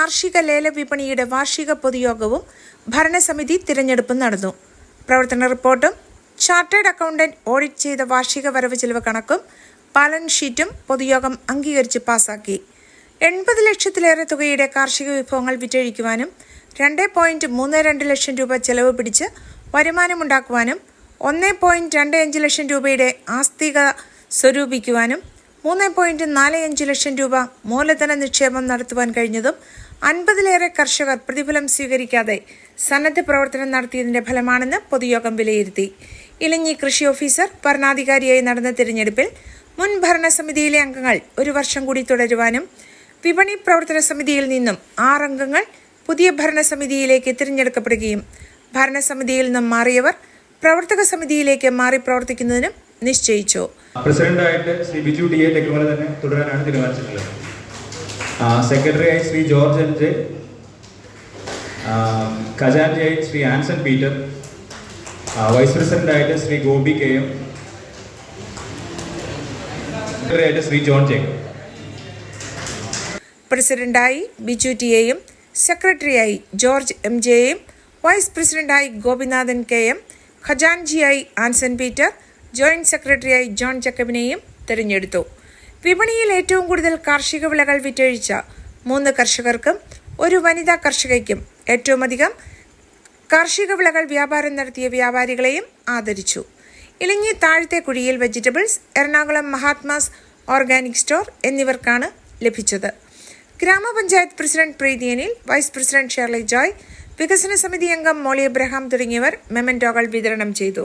കാർഷിക ലേല വിപണിയുടെ വാർഷിക പൊതുയോഗവും ഭരണസമിതി തിരഞ്ഞെടുപ്പും നടന്നു. പ്രവർത്തന റിപ്പോർട്ടും ചാർട്ടേഡ് അക്കൗണ്ടന്റ് ഓഡിറ്റ് ചെയ്ത വാർഷിക വരവ് ചെലവ് കണക്കും ബാലൻസ് ഷീറ്റും പൊതുയോഗം അംഗീകരിച്ച് പാസാക്കി. എൺപത് ലക്ഷത്തിലേറെ തുകയുടെ കാർഷിക വിഭവങ്ങൾ വിറ്റഴിക്കുവാനും രണ്ട് പോയിന്റ് മൂന്ന് രണ്ട് ലക്ഷം രൂപ ചെലവ് പിടിച്ച് വരുമാനമുണ്ടാക്കുവാനും ഒന്ന് പോയിന്റ് രണ്ട് അഞ്ച് ലക്ഷം രൂപയുടെ ആസ്തിക സ്വരൂപിക്കുവാനും മൂന്ന് പോയിന്റ് നാല് അഞ്ച് ലക്ഷം രൂപ മൂലധന നിക്ഷേപം നടത്തുവാൻ കഴിഞ്ഞതും അൻപതിലേറെ കർഷകർ പ്രതിഫലം സ്വീകരിക്കാതെ സന്നദ്ധ പ്രവർത്തനം നടത്തിയതിന്റെ ഫലമാണെന്ന് പൊതുയോഗം വിലയിരുത്തി. ഇലഞ്ഞി കൃഷി ഓഫീസർ ഭരണാധികാരിയായി നടന്ന തിരഞ്ഞെടുപ്പിൽ മുൻ ഭരണസമിതിയിലെ അംഗങ്ങൾ ഒരു വർഷം കൂടി തുടരുവാനും വിപണി പ്രവർത്തന സമിതിയിൽ നിന്നും ആറംഗങ്ങൾ പുതിയ ഭരണസമിതിയിലേക്ക് തിരഞ്ഞെടുക്കപ്പെടുകയും ഭരണസമിതിയിൽ നിന്നും മാറിയവർ പ്രവർത്തക സമിതിയിലേക്ക് മാറി പ്രവർത്തിക്കുന്നതിനും നിശ്ചയിച്ചു. പ്രസിഡന്റായിട്ട് ശ്രീ ബിജു ഡി എ തെക്കുമല തന്നെ തുടരാനാണ് തീരുമാനിച്ചിട്ടുള്ളത്. സെക്രട്ടറിയായി Shri George N. J. ഖജാൻജിയായി Shri Anson Peter. Vice vice പ്രസിഡന്റായിട്ട് Shri Gopi K M. സെക്രട്ടറിയായിട്ട് ശ്രീ ജോൺ ജേക്കബ് പ്രസിഡന്റായി ബിജു ടി എയും സെക്രട്ടറിയായി ജോർജ് എം. ജെയും വൈസ് പ്രസിഡന്റായി ഗോപിനാഥൻ കെ എം ഖജാൻജിയായി ആൻസൺ പീറ്റർ ജോയിന്റ് സെക്രട്ടറിയായി ജോൺ ജക്കബിനെയും തെരഞ്ഞെടുത്തു. വിപണിയിൽ ഏറ്റവും കൂടുതൽ കാർഷിക വിളകൾ വിറ്റഴിച്ച മൂന്ന് കർഷകർക്കും ഒരു വനിതാ കർഷകയ്ക്കും ഏറ്റവും അധികം കാർഷിക വിളകൾ വ്യാപാരം നടത്തിയ വ്യാപാരികളെയും ആദരിച്ചു. ഇലഞ്ഞി താഴത്തെ കുഴിയിൽ vegetables Ernakulam Mahatma's organic store എന്നിവർക്കാണ് ലഭിച്ചത്. ഗ്രാമപഞ്ചായത്ത് president Preethi Anil vice president Shirley Joy വികസന സമിതി അംഗം മോളി എബ്രഹാം തുടങ്ങിയവർ മെമന്റോകൾ വിതരണം ചെയ്തു.